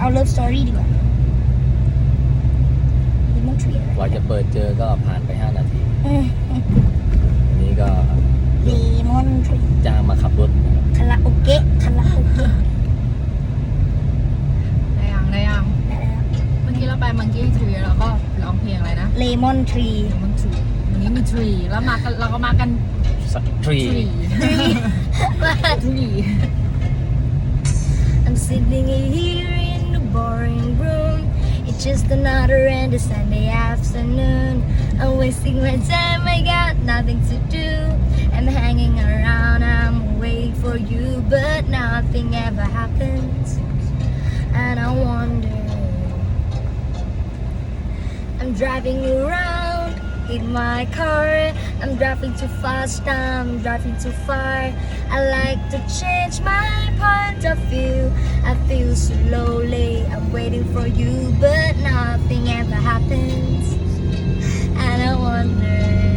เอาเลิฟสตอรี่ดีกว่าเลมอนทรีอะไรกว่าจะเปิดเจอก็ผ่านไป 5 นาทีอืมวันนี้ก็เลมอนทรีจ้างมาขับรถนะครับคาราโอเกะคาราโอเกะได้ยังได้ยังได้แล้วเมื่อกี้เราไปมังกี้ทรีแล้วก็ร้องเพลงอะไรนะเลมอนทรีมันทรีวันนี้มีทรีแล้วมากันเราก็มากันสักทรีทรีทรี Just another end of Sunday afternoon. I'm wasting my time, I got nothing to do. I'm hanging around, I'm waiting for you, but nothing ever happens. And I wonder. I'm driving around in my car. I'm driving too fast, I'm driving too far. I like to change my point of view. I feel so lonely, I'm waiting for you, but nothing ever happens. And I wonder,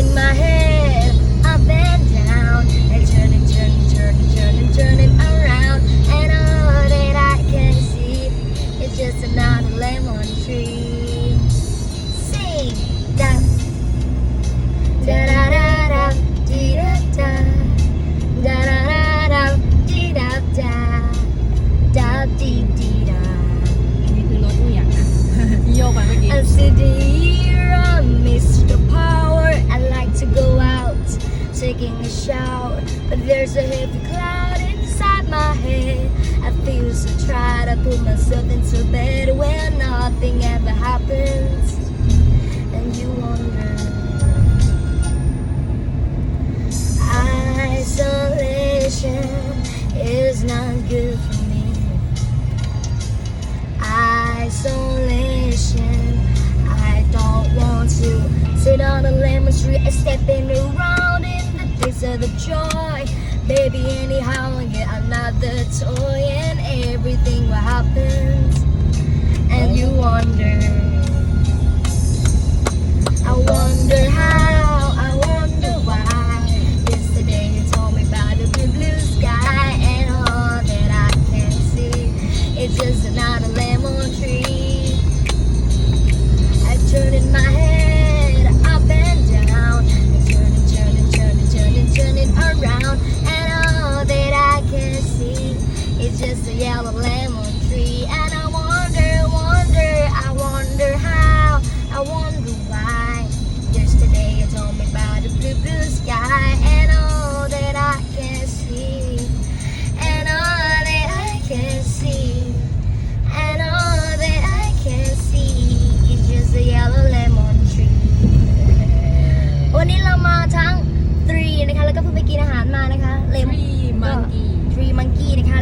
in my head there's a heavy cloud inside my head. I feel so tired, I put myself into bed where nothing ever happens, and you wonder. Isolation is not good for me. Isolation. I don't want to sit on a lemon tree and stepping around in the desert of the joy. Baby, anyhow, I get another toy and everything will happen. And you wonder.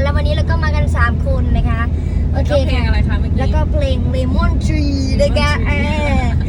แล้ววันนี้เราก็มากัน 3 คนนะคะ โอเคแล้วเพลงค่ะอะไรคะเมื่อกี้ แล้วก็เพลง Lemon Tree นะคะ Lemon Tree เออโอเคค่ะก็บ๊ายบายค่ะ